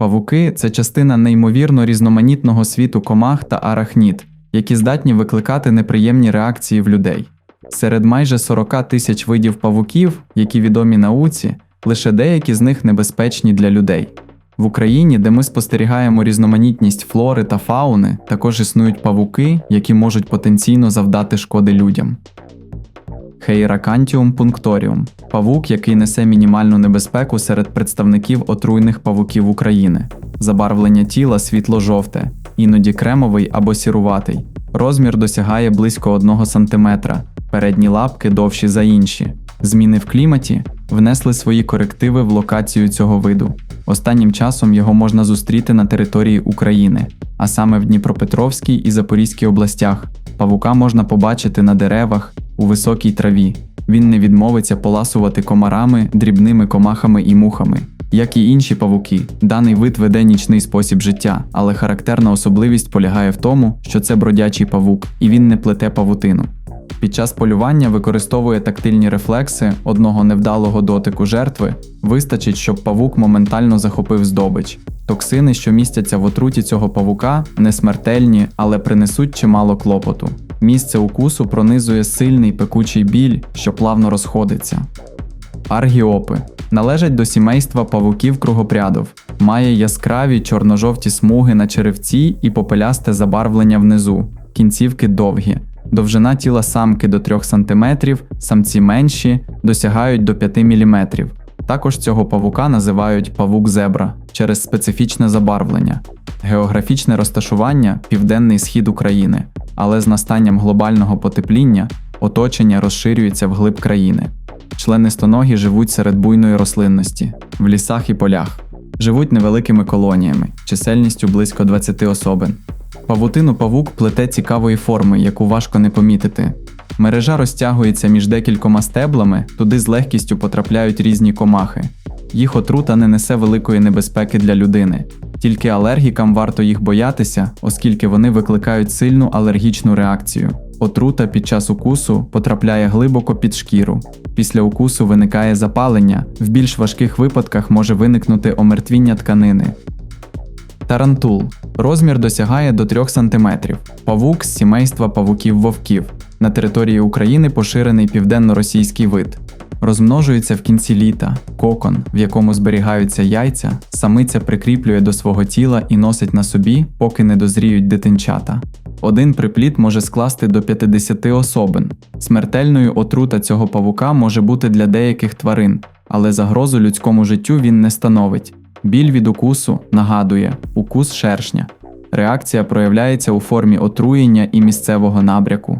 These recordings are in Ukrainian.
Павуки це частина неймовірно різноманітного світу комах та арахнід, які здатні викликати неприємні реакції в людей. Серед майже 40 тисяч видів павуків, які відомі науці, лише деякі з них небезпечні для людей. В Україні, де ми спостерігаємо різноманітність флори та фауни, також існують павуки, які можуть потенційно завдати шкоди людям. Хейракантіум пункторіум павук, який несе мінімальну небезпеку серед представників отруйних павуків України. Забарвлення тіла світло-жовте, іноді кремовий або сіруватий. Розмір досягає близько 1 см, передні лапки довші за інші. Зміни в кліматі внесли свої корективи в локацію цього виду. Останнім часом його можна зустріти на території України, а саме в Дніпропетровській і Запорізькій областях. Павука можна побачити на деревах, у високій траві. Він не відмовиться поласувати комарами, дрібними комахами і мухами. Як і інші павуки, даний вид веде нічний спосіб життя, але характерна особливість полягає в тому, що це бродячий павук, і він не плете павутину. Під час полювання використовує тактильні рефлекси одного невдалого дотику жертви, вистачить, щоб павук моментально захопив здобич. Токсини, що містяться в отруті цього павука, не смертельні, але принесуть чимало клопоту. Місце укусу пронизує сильний пекучий біль, що плавно розходиться. Аргіопи належать до сімейства павуків кругопрядов, має яскраві чорно-жовті смуги на черевці і попелясте забарвлення внизу, кінцівки довгі. Довжина тіла самки до 3 см, самці менші досягають до 5 мм. Також цього павука називають павук зебра через специфічне забарвлення, географічне розташування південний схід України, але з настанням глобального потепління оточення розширюється вглиб країни. Члени стоногі живуть серед буйної рослинності, в лісах і полях, живуть невеликими колоніями, чисельністю близько 20 особин. Павутину павук плете цікавої форми, яку важко не помітити. Мережа розтягується між декількома стеблами, туди з легкістю потрапляють різні комахи. Їх отрута не несе великої небезпеки для людини, тільки алергікам варто їх боятися, оскільки вони викликають сильну алергічну реакцію. Отрута під час укусу потрапляє глибоко під шкіру. Після укусу виникає запалення, в більш важких випадках може виникнути омертвіння тканини. Тарантул. Розмір досягає до 3 см. Павук з сімейства павуків-вовків. На території України поширений південно-російський вид. Розмножується в кінці літа. Кокон, в якому зберігаються яйця, самиця прикріплює до свого тіла і носить на собі, поки не дозріють дитинчата. Один припліт може скласти до 50 особин. Смертельною отрута цього павука може бути для деяких тварин, але загрозу людському життю він не становить. Біль від укусу нагадує укус шершня. Реакція проявляється у формі отруєння і місцевого набряку.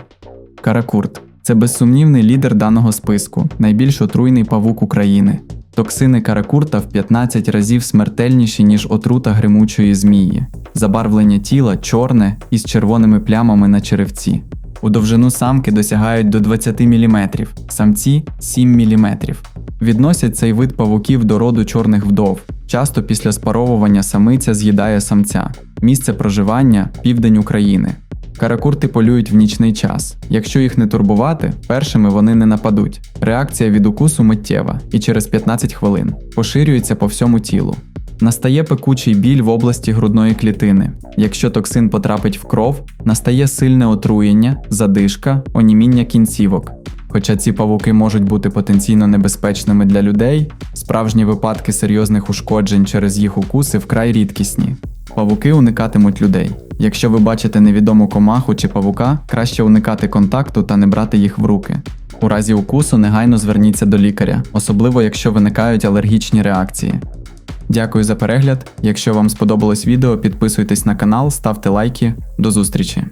Каракурт це безсумнівний лідер даного списку, найбільш отруйний павук України. Токсини каракурта в 15 разів смертельніші, ніж отрута гримучої змії. Забарвлення тіла чорне із червоними плямами на черевці. У довжину самки досягають до 20 мм, самці 7 мм. Відносять цей вид павуків до роду чорних вдов. Часто після спаровування самиця з'їдає самця. Місце проживання південь України. Каракурти полюють в нічний час. Якщо їх не турбувати, першими вони не нападуть. Реакція від укусу миттєва і через 15 хвилин поширюється по всьому тілу. Настає пекучий біль в області грудної клітини. Якщо токсин потрапить в кров, настає сильне отруєння, задишка, оніміння кінцівок. Хоча ці павуки можуть бути потенційно небезпечними для людей, справжні випадки серйозних ушкоджень через їх укуси вкрай рідкісні. Павуки уникатимуть людей. Якщо ви бачите невідому комаху чи павука, краще уникати контакту та не брати їх в руки. У разі укусу негайно зверніться до лікаря, особливо якщо виникають алергічні реакції. Дякую за перегляд. Якщо вам сподобалось відео, підписуйтесь на канал, ставте лайки. До зустрічі!